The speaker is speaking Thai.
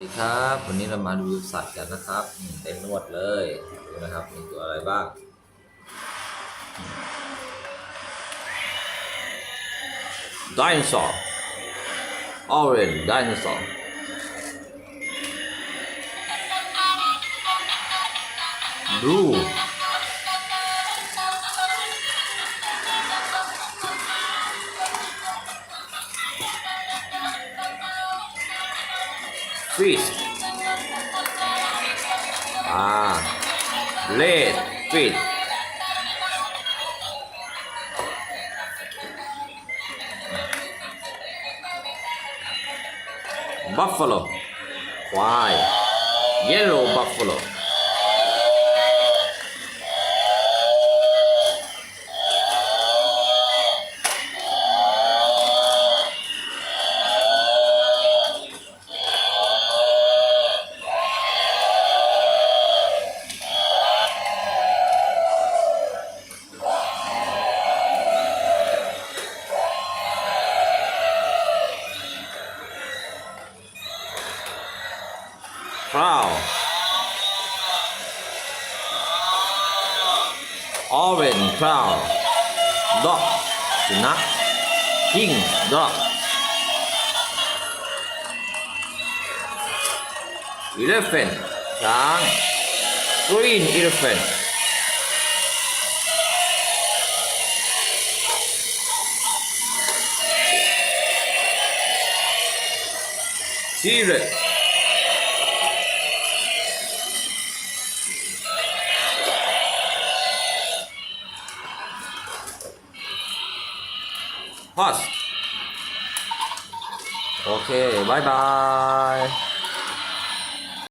สวัสดีครับวันนี้เรามาดูสัตว์กันนะครับเต็มหมดเลยดูนะครับมีตัวอะไรบ้างไดโนเสาร์ออเรนไดโนเสาร์ดู ฟิชอ่าเลดฟิ ฟฟาโลควายเยลโล่บัฟฟาโลคราวออเรนคราวด็อกสุนัขคิงด็อกอีเลฟเฟนช้างกรีนอีเลฟเฟนซีเร พอสโอเคบายบาย